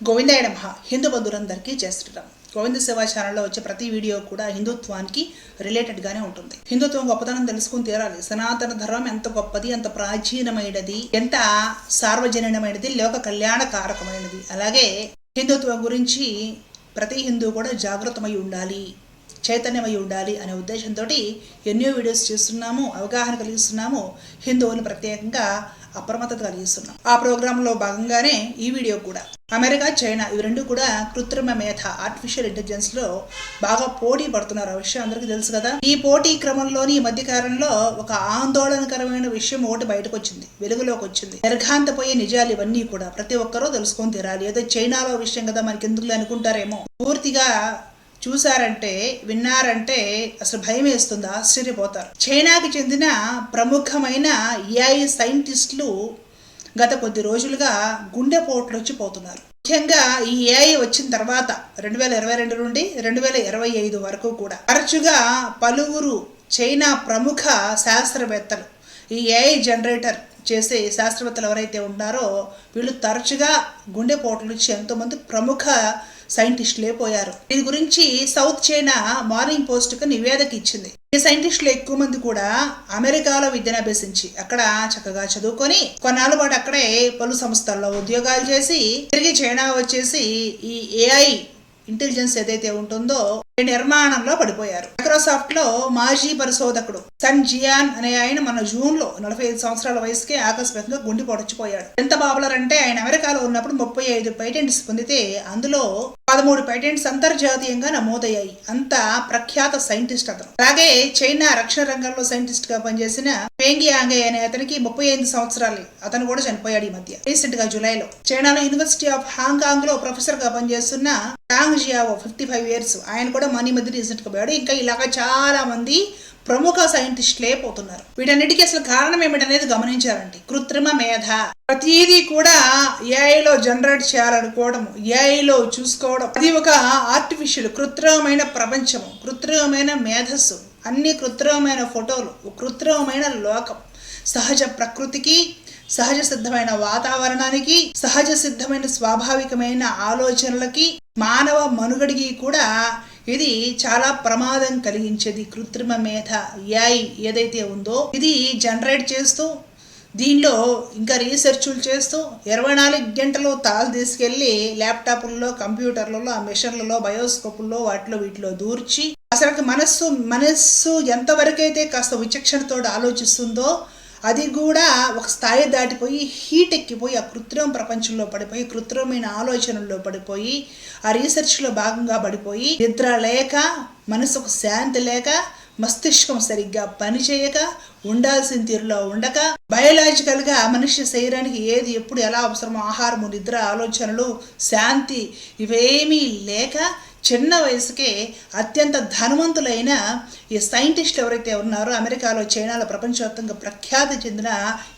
గోవిందాయ నమ. హిందూ బంధువులందరికీ జయ శ్రీరామ్. గోవింద సేవా ఛానల్లో వచ్చే ప్రతి వీడియో కూడా హిందుత్వానికి రిలేటెడ్గానే ఉంటుంది. హిందుత్వం గొప్పతనం తెలుసుకుని తీరాలి. సనాతన ధర్మం ఎంత గొప్పది ఎంత ప్రాచీనమైనది ఎంత సార్వజనీనమైనది లోక కళ్యాణ కారకమైనది. అలాగే హిందుత్వం గురించి ప్రతి హిందూ కూడా జాగ్రత్తమై ఉండాలి చైతన్యమై ఉండాలి అనే ఉద్దేశంతో ఎన్నో వీడియోస్ చేస్తున్నాము అవగాహన కలిగిస్తున్నాము. హిందువులు ప్రత్యేకంగా అప్రమత్తత కలిగిస్తున్నాం. ఆ ప్రోగ్రాంలో భాగంగానే ఈ వీడియో కూడా. అమెరికా చైనా ఇవి రెండు కూడా కృత్రిమ మేధ ఆర్టిఫిషియల్ ఇంటెలిజెన్స్లో బాగా పోటీ పడుతున్నారు. ఆ విషయం అందరికీ తెలుసు కదా? ఈ పోటీ క్రమంలోని ఈ మధ్య కాలంలో ఒక ఆందోళనకరమైన విషయం ఒకటి బయటకు వచ్చింది వెలుగులోకి వచ్చింది నిర్ఘాంతపోయే నిజాలు ఇవన్నీ కూడా ప్రతి ఒక్కరూ తెలుసుకొని తీరాలి. ఏదో చైనాలో విషయం కదా మనకి ఎందుకు అనుకుంటారేమో. పూర్తిగా చూశారంటే విన్నారంటే అసలు భయం వేస్తుంది ఆశ్చర్యపోతారు. చైనాకి చెందిన ప్రముఖమైన ఏఐ సైంటిస్టులు గత కొద్ది రోజులుగా గుండెపోట్లు వచ్చిపోతున్నారు ముఖ్యంగా ఈ ఏఐ వచ్చిన తర్వాత రెండు వేల ఇరవై రెండు నుండి రెండు వేల ఇరవై ఐదు వరకు కూడా తరచుగా పలువురు చైనా ప్రముఖ శాస్త్రవేత్తలు ఈ ఏఐ జనరేటర్ చేసే శాస్త్రవేత్తలు ఎవరైతే ఉన్నారో వీళ్ళు తరచుగా గుండెపోట్లు వచ్చి ఎంతోమంది ప్రముఖ సైంటిస్టులే పోయారు దీని గురించి సౌత్ చైనా మార్నింగ్ పోస్ట్కు నివేదిక ఇచ్చింది. ఈ సైంటిస్టులు ఎక్కువ మంది కూడా అమెరికాలో విద్యను అభ్యసించి అక్కడ చక్కగా చదువుకొని కొన్నాళ్ళ పాటు అక్కడే పలు సంస్థల్లో ఉద్యోగాలు చేసి తిరిగి చైనా వచ్చేసి ఈ ఏఐ ఇంటెలిజెన్స్ ఏదైతే ఉంటుందో నిర్మాణంలో పడిపోయారు. మైక్రోసాఫ్ట్లో మాజీ పరిశోధకుడు సన్ జియాన్ అనే ఆయన మన జూన్లో నలభై ఐదు సంవత్సరాల వయసుకే ఆకస్మికంగా గుండె పొడచిపోయాడు ఎంత పాపులర్ అంటే ఆయన అమెరికాలో ఉన్నప్పుడు ముప్పై ఐదు పేటెంట్స్ పొందితే అందులో పదమూడు పేటెంట్స్ అంతర్జాతీయంగా నమోదయ్యాయి. అంత ప్రఖ్యాత సైంటిస్ట్ అతను. అలాగే చైనా రక్షణ రంగంలో సైంటిస్ట్గా పనిచేసిన పేంగి ఆంగే అనే అతనికి ముప్పై ఐదు సంవత్సరాలు. అతను కూడా చనిపోయాడు ఈ మధ్య. రీసెంట్గా జూలైలో. చైనాలో యూనివర్సిటీ ఆఫ్ హాంకాంగ్లో ప్రొఫెసర్గా పనిచేస్తున్న Tang Xiao fifty five years ఆయన కూడా మనీ మధ్య రీసెంట్గా పోయాడు. ఇంకా ఇలాగా చాలా మంది ప్రముఖ సైంటిస్టులే పోతున్నారు. వీటన్నిటికీ అసలు కారణం ఏమిటనేది గమనించారండి. కృత్రిమ మేధ. ప్రతిదీ కూడా ఏఐలో జనరేట్ చేయాలనుకోవడం ఏఐలో చూసుకోవడం అది ఒక ఆర్టిఫిషియల్ కృత్రిమమైన ప్రపంచము కృత్రిమమైన మేధస్సు అన్ని కృత్రిమమైన ఫోటోలు కృత్రిమమైన లోకం సహజ ప్రకృతికి సహజ సిద్ధమైన వాతావరణానికి సహజ సిద్ధమైన స్వాభావికమైన ఆలోచనలకి మానవ మనుగడికి కూడా ఇది చాలా ప్రమాదం కలిగించేది కృత్రిమ మేధ ఏఐ ఏదైతే ఉందో ఇది జనరేట్ చేస్తూ దీనిలో ఇంకా రీసెర్చ్లు చేస్తూ ఇరవై నాలుగు గంటలు తాళ్ళు తీసుకెళ్ళి ల్యాప్టాప్లలో కంప్యూటర్లలో ఆ మిషన్లలో బయోస్కోపుల్లో వాటిలో వీటిలో దూర్చి అసలు మనస్సు మనస్సు ఎంతవరకైతే కాస్త విచక్షణతో ఆలోచిస్తుందో అది కూడా ఒక స్థాయి దాటిపోయి హీట్ ఎక్కిపోయి ఆ కృత్రిమ ప్రపంచంలో పడిపోయి కృత్రిమమైన ఆలోచనల్లో పడిపోయి ఆ రీసెర్చ్లో భాగంగా పడిపోయి నిద్ర లేక మనసుకు శాంతి లేక మస్తిష్కం సరిగ్గా పనిచేయక ఉండాల్సిన తీరులో ఉండక బయోలాజికల్గా మనిషి శరీరానికి ఏది ఎప్పుడు ఎలా అవసరమో ఆహారము నిద్ర ఆలోచనలు శాంతి ఇవేమీ లేక చిన్న వయసుకే అత్యంత ధనవంతులైన ఈ సైంటిస్టులు ఎవరైతే ఉన్నారో అమెరికాలో చైనాలో ప్రపంచవ్యాప్తంగా ప్రఖ్యాతి చెందిన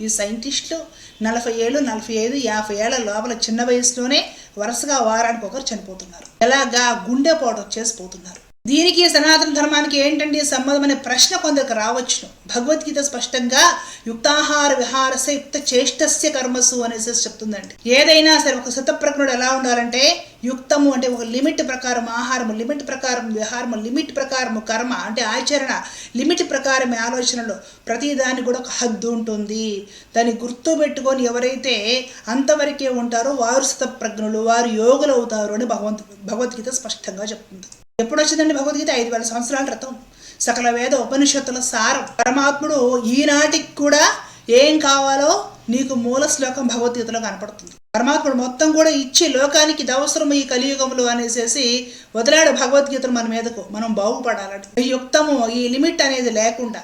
ఈ సైంటిస్టులు నలభై ఏళ్ళు నలభై ఐదు యాభై ఏళ్ళ లోపల చిన్న వయసులోనే వరుసగా వారానికి ఒకరు చనిపోతున్నారు. ఎలాగా గుండెపోటు వచ్చేసి పోతున్నారు. దీనికి సనాతన ధర్మానికి ఏంటండి సంబంధం అనే ప్రశ్న కొందరికి రావచ్చును. భగవద్గీత స్పష్టంగా యుక్తాహార విహారస యుక్త చేష్టస్య కర్మసు అనేసి చెప్తుందండి. ఏదైనా సరే ఒక శతప్రజ్ఞుడు ఎలా ఉండాలంటే యుక్తము అంటే ఒక లిమిట్ ప్రకారం ఆహారము లిమిట్ ప్రకారం విహారము లిమిట్ ప్రకారము కర్మ అంటే ఆచరణ. లిమిట్ ప్రకారం ఆలోచనలు ప్రతి దానికి కూడా ఒక హద్దు ఉంటుంది. దాన్ని గుర్తు పెట్టుకొని ఎవరైతే అంతవరకే ఉంటారో వారు శతప్రజ్ఞులు వారు యోగులు అవుతారు అని భగవంతు భగవద్గీత స్పష్టంగా చెప్తుంది. ఎప్పుడు వచ్చిందండి భగవద్గీత? ఐదు వేల సంవత్సరాల క్రితం. సకల వేద ఉపనిషత్తుల సారం. పరమాత్ముడు ఈనాటికి కూడా ఏం కావాలో నీకు మూల శ్లోకం భగవద్గీతలో కనపడుతుంది. పరమాత్ముడు మొత్తం కూడా ఇచ్చి లోకానికి ఇది అవసరం ఈ కలియుగములు అనేసి వదిలాడు భగవద్గీతను మన మీదకు. మనం బాగుపడాలంటే. ఈ యుక్తము ఈ లిమిట్ అనేది లేకుండా.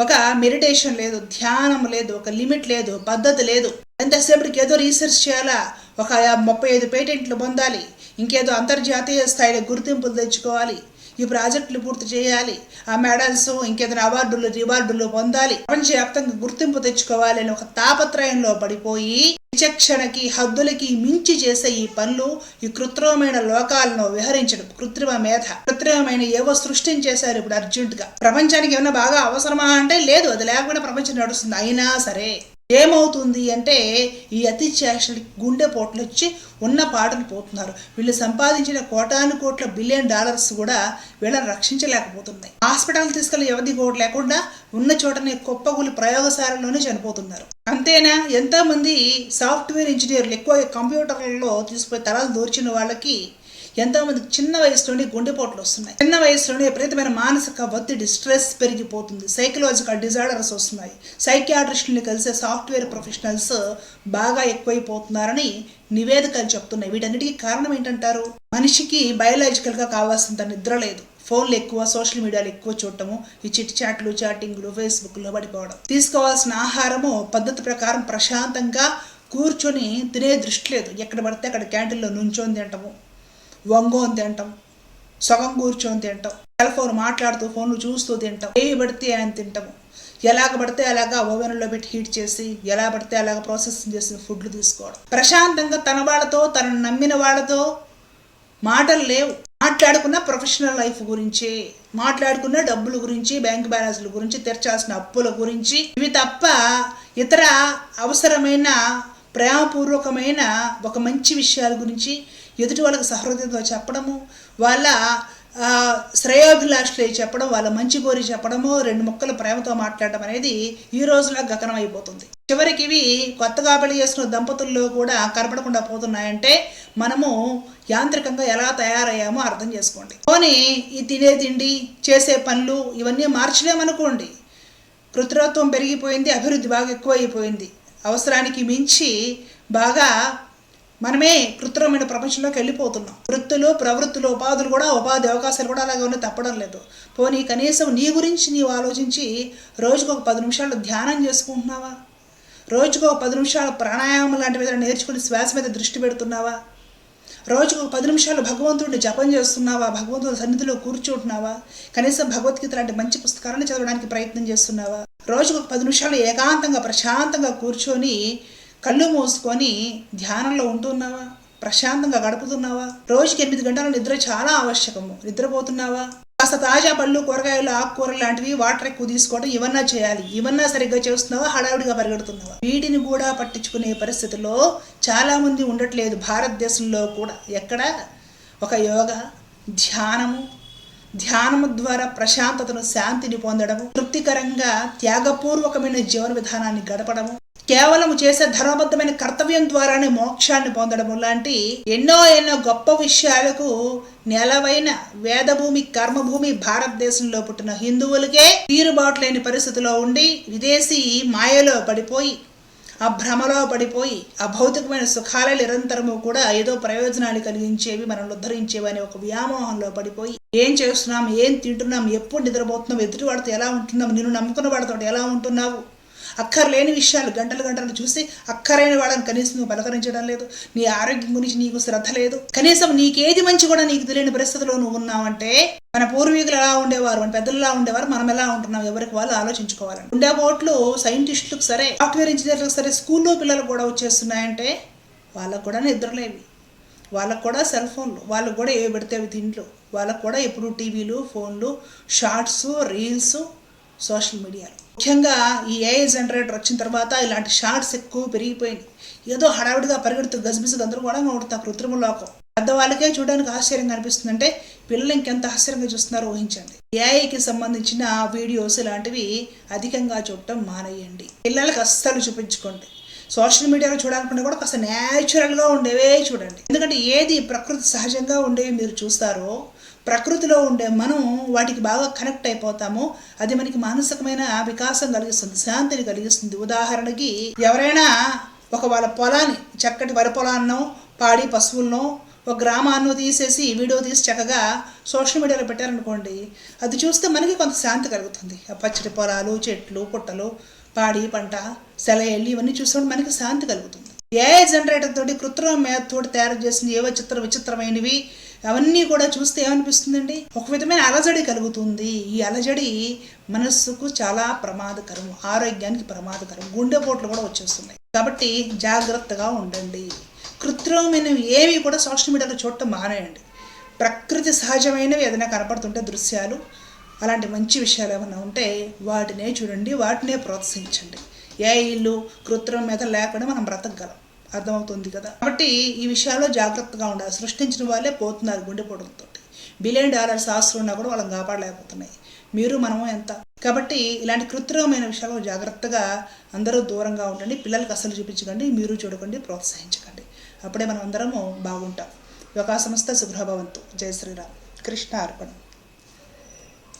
ఒక మెడిటేషన్ లేదు ధ్యానం లేదు ఒక లిమిట్ లేదు పద్ధతి లేదు. ఎంతసేపటికి ఏదో రీసెర్చ్ చేయాలా? ఒక ముప్పై ఐదు పేటెంట్లు పొందాలి. ఇంకేదో అంతర్జాతీయ స్థాయిలో గుర్తింపులు తెచ్చుకోవాలి. ఈ ప్రాజెక్టులు పూర్తి చేయాలి. ఆ మెడల్స్ ఇంకేదైనా అవార్డులు రివార్డులు పొందాలి. ప్రపంచవ్యాప్తంగా గుర్తింపు తెచ్చుకోవాలని ఒక తాపత్రయంలో పడిపోయి విచక్షణకి హద్దులకి మించి చేసే ఈ పనులు ఈ కృత్రిమమైన లోకాలను విహరించడం. కృత్రిమ మేధ. కృత్రిమమైన ఏవో సృష్టించేశారు ఇప్పుడు అర్జెంట్గా ప్రపంచానికి ఏమైనా బాగా అవసరమా అంటే లేదు. అది లేకుండా ప్రపంచం నడుస్తుంది. అయినా సరే. ఏమవుతుంది అంటే ఈ అతి చేష్టలకి గుండె పోట్లు వచ్చి ఉన్న పాటలు పోతున్నారు. వీళ్ళు సంపాదించిన కోటాను కోట్ల బిలియన్ డాలర్స్ కూడా వీళ్ళని రక్షించలేకపోతున్నాయి. హాస్పిటల్ తీసుకెళ్ళి వ్యవధి కోట లేకుండా ఉన్న చోటనే కుప్పగులు ప్రయోగశాలలోనే చనిపోతున్నారు. అంతేనా? ఎంతోమంది సాఫ్ట్వేర్ ఇంజనీర్లు ఎక్కువ కంప్యూటర్లలో తీసుకుపోయి తలలు దూర్చిన వాళ్ళకి ఎంతోమందికి చిన్న వయసులోనే గుండెపోట్లు వస్తున్నాయి. చిన్న వయసులోనే విపరీతమైన మానసిక ఒత్తిడి స్ట్రెస్ పెరిగిపోతుంది. సైకలాజికల్ డిజార్డర్స్ వస్తున్నాయి. సైకియాట్రిస్టుని కలిసే సాఫ్ట్వేర్ ప్రొఫెషనల్స్ బాగా ఎక్కువైపోతున్నారని నివేదికలు చెప్తున్నాయి. వీటన్నిటికీ కారణం ఏంటంటారు? మనిషికి బయోలాజికల్గా కావాల్సినంత నిద్ర లేదు. ఫోన్లు ఎక్కువ సోషల్ మీడియాలు ఎక్కువ చూడటము ఈ చిట్ చాట్లు చాటింగ్లు ఫేస్బుక్లో పడిపోవడం తీసుకోవాల్సిన ఆహారము పద్ధతి ప్రకారం ప్రశాంతంగా కూర్చొని తినే దృష్టి లేదు. ఎక్కడ పడితే అక్కడ క్యాంటీన్లో నుంచొని తింటాము. వంగోని తింటాం. సగం కూర్చొని తింటాం. సెల్ ఫోన్ మాట్లాడుతూ ఫోన్లు చూస్తూ తింటాం. ఏవి పడితే ఆయన తింటాము. ఎలాగ పడితే అలాగా ఓవెన్లో పెట్టి హీట్ చేసి ఎలా పడితే అలాగ ప్రాసెసింగ్ చేసిన ఫుడ్లు తీసుకోవడం. ప్రశాంతంగా తన వాళ్ళతో తనను నమ్మిన వాళ్ళతో మాటలు లేవు. మాట్లాడుకున్న ప్రొఫెషనల్ లైఫ్ గురించి మాట్లాడుకున్న డబ్బుల గురించి బ్యాంక్ బ్యాలెన్స్ల గురించి తెరచాల్సిన అప్పుల గురించి. ఇవి తప్ప ఇతర అవసరమైన ప్రేమపూర్వకమైన ఒక మంచి విషయాల గురించి ఎదుటి వాళ్ళకి సహృదయంతో చెప్పడము వాళ్ళ శ్రేయోభిలాషులు చెప్పడం వాళ్ళ మంచి కోరి చెప్పడము రెండు ముక్కలు ప్రేమతో మాట్లాడడం అనేది ఈ రోజులా గగనం అయిపోతుంది చివరికి ఇవి కొత్తగా పెళ్ళి చేసుకున్న దంపతుల్లో కూడా కనపడకుండా పోతున్నాయంటే మనము యాంత్రికంగా ఎలా తయారయ్యామో అర్థం చేసుకోండి. పోనీ ఈ తినే తిండి చేసే పనులు ఇవన్నీ మార్చలేమనుకోండి. కృత్రిత్వం పెరిగిపోయింది అభివృద్ధి బాగా ఎక్కువైపోయింది. అవసరానికి మించి బాగా మనమే కృత్రిమైన ప్రపంచంలోకి వెళ్ళిపోతున్నాం. వృత్తులు ప్రవృత్తులు ఉపాధులు కూడా ఉపాధి అవకాశాలు కూడా అలాగే ఉన్నాయి తప్పడం లేదు. పోనీ కనీసం నీ గురించి నీవు ఆలోచించి రోజుకు ఒక పది నిమిషాలు ధ్యానం చేసుకుంటున్నావా? రోజుకు ఒక పది నిమిషాలు ప్రాణాయామం లాంటివి ఏదైనా నేర్చుకుని శ్వాస మీద దృష్టి పెడుతున్నావా? రోజుకు ఒక పది నిమిషాలు భగవంతుడిని జపం చేస్తున్నావా? భగవంతుడి సన్నిధిలో కూర్చుంటున్నావా? కనీసం భగవద్గీత లాంటి మంచి పుస్తకాలను చదవడానికి ప్రయత్నం చేస్తున్నావా? రోజుకు ఒక పది నిమిషాలు ఏకాంతంగా ప్రశాంతంగా కూర్చొని కళ్ళు మూసుకొని ధ్యానంలో ఉంటున్నావా? ప్రశాంతంగా గడుపుతున్నావా? రోజుకి ఎనిమిది గంటల నిద్ర చాలా ఆవశ్యకము. నిద్రపోతున్నావా? కాస్త తాజా పళ్ళు కూరగాయలు ఆకుకూరలు లాంటివి వాటర్ ఎక్కువ తీసుకోవడం ఇవన్నా చేయాలి. ఇవన్నా సరిగ్గా చేస్తున్నావా? హడావిడిగా పరిగెడుతున్నావా? వీటిని కూడా పట్టించుకునే పరిస్థితిలో చాలామంది ఉండట్లేదు భారతదేశంలో కూడా. ఎక్కడ? ఒక యోగా ధ్యానము. ధ్యానము ద్వారా ప్రశాంతతను శాంతిని పొందడము. తృప్తికరంగా త్యాగపూర్వకమైన జీవన విధానాన్ని గడపడము. కేవలం చేసే ధర్మబద్ధమైన కర్తవ్యం ద్వారానే మోక్షాన్ని పొందడం లాంటి ఎన్నో ఎన్నో గొప్ప విషయాలకు నెలవైన వేదభూమి కర్మభూమి భారతదేశంలో పుట్టిన హిందువులకే తీరుబాటు లేని పరిస్థితిలో ఉండి విదేశీ మాయలో పడిపోయి ఆ భ్రమలో పడిపోయి ఆ భౌతికమైన సుఖాల నిరంతరము కూడా ఏదో ప్రయోజనాలు కలిగించేవి మనల్ని ఉద్ధరించేవి అనే ఒక వ్యామోహంలో పడిపోయి ఏం చేస్తున్నాం ఏం తింటున్నాం ఎప్పుడు నిద్రపోతున్నాం ఎదుటి వాడితో ఎలా ఉంటున్నాం నిన్ను నమ్ముకున్న వాడితో ఎలా ఉంటున్నావు? అక్కర్లేని విషయాలు గంటలు గంటలు చూసి అక్కరైన వాళ్ళని కనీసం నువ్వు పలకరించడం లేదు. నీ ఆరోగ్యం గురించి నీకు శ్రద్ధ లేదు. కనీసం నీకేది మంచి కూడా నీకు తెలియని పరిస్థితిలో నువ్వు ఉన్నావంటే మన పూర్వీకులు ఎలా ఉండేవారు? మన పెద్దలు ఎలా ఉండేవారు? మనం ఎలా ఉంటున్నాం? ఎవరికి వాళ్ళు ఆలోచించుకోవాలని. ఉండే బోట్లు సైంటిస్టులకు సరే సాఫ్ట్వేర్ ఇంజనీర్లకు సరే స్కూల్లో పిల్లలు కూడా వచ్చేస్తున్నాయంటే వాళ్ళకు కూడా నిద్రలేవి వాళ్ళకు కూడా సెల్ ఫోన్లు వాళ్ళకు కూడా ఏవి పెడితే అవి తిండ్లు. వాళ్ళకు కూడా ఎప్పుడు టీవీలు ఫోన్లు షార్ట్స్ రీల్స్ సోషల్ మీడియాలో. ముఖ్యంగా ఈ ఏఐ జనరేటర్ వచ్చిన తర్వాత ఇలాంటి షార్ట్స్ ఎక్కువ పెరిగిపోయింది ఏదో హడావిడిగా పరిగెడుతూ గజిబిజి గందరగోళంగా ఉంటుంది కృత్రిమ లోకం. పెద్దవాళ్ళకే చూడడానికి ఆశ్చర్యంగా అనిపిస్తుందంటే పిల్లలు ఇంకెంత ఆశ్చర్యంగా చూస్తున్నారో ఊహించండి. ఏఐకి సంబంధించిన వీడియోస్ ఇలాంటివి అధికంగా చూడటం మానేయండి. పిల్లలకి అస్సలు చూపించుకోండి. సోషల్ మీడియాలో చూడాలనుకుంటే కూడా కాస్త న్యాచురల్గా ఉండేవే చూడండి. ఎందుకంటే ఏది ప్రకృతి సహజంగా ఉండేవి మీరు చూస్తారో ప్రకృతిలో ఉండే మనం వాటికి బాగా కనెక్ట్ అయిపోతాము. అది మనకి మానసికమైన వికాసం కలిగిస్తుంది శాంతిని కలిగిస్తుంది. ఉదాహరణకి ఎవరైనా ఒక వాళ్ళ పొలాన్ని చక్కటి వరి పొలాన్నో పాడి పశువులను ఒక గ్రామాన్ని తీసేసి వీడియో తీసి చక్కగా సోషల్ మీడియాలో పెట్టారనుకోండి అది చూస్తే మనకి కొంత శాంతి కలుగుతుంది. ఆ పచ్చడి పొలాలు చెట్లు పుట్టలు పాడి పంట సెలయేళ్ళు ఇవన్నీ చూసినప్పుడు మనకి శాంతి కలుగుతుంది. ఏఐ జనరేటర్ తోటి కృత్రిమ మేధ తోటి తయారు చేసిన ఏవో చిత్ర విచిత్రమైనవి అవన్నీ కూడా చూస్తే ఏమనిపిస్తుందండి? ఒక విధమైన అలజడి కలుగుతుంది. ఈ అలజడి మనస్సుకు చాలా ప్రమాదకరం ఆరోగ్యానికి ప్రమాదకరం గుండెపోట్లు కూడా వచ్చేస్తున్నాయి. కాబట్టి జాగ్రత్తగా ఉండండి. కృత్రిమమైనవి ఏవి కూడా సోషల్ మీడియాలో చూడటం మానేయండి. ప్రకృతి సహజమైనవి ఏదైనా కనపడుతుంటే దృశ్యాలు అలాంటి మంచి విషయాలు ఏమైనా ఉంటే వాటినే చూడండి వాటినే ప్రోత్సహించండి. ఏ ఇల్లు కృత్రిమ మీద లేకుండా మనం బ్రతకగలం. అర్థమవుతుంది కదా? కాబట్టి ఈ విషయాల్లో జాగ్రత్తగా ఉండాలి. సృష్టించిన వాళ్ళే పోతున్నారు గుండెపోటులతో బిలియన్ డాలర్స్ ఆస్తులు ఉన్నా కూడా వాళ్ళని కాపాడలేకపోతున్నాయి. మీరు మనము ఎంత? కాబట్టి ఇలాంటి కృత్రిమమైన విషయాలు జాగ్రత్తగా అందరూ దూరంగా ఉండండి. పిల్లలకి అసలు చూపించకండి. మీరు చూడకండి. ప్రోత్సహించకండి. అప్పుడే మనం అందరము బాగుంటాం. యోగా సంస్థ శుభ్రభవంతు జయ శ్రీరామ్. కృష్ణ అర్పణం.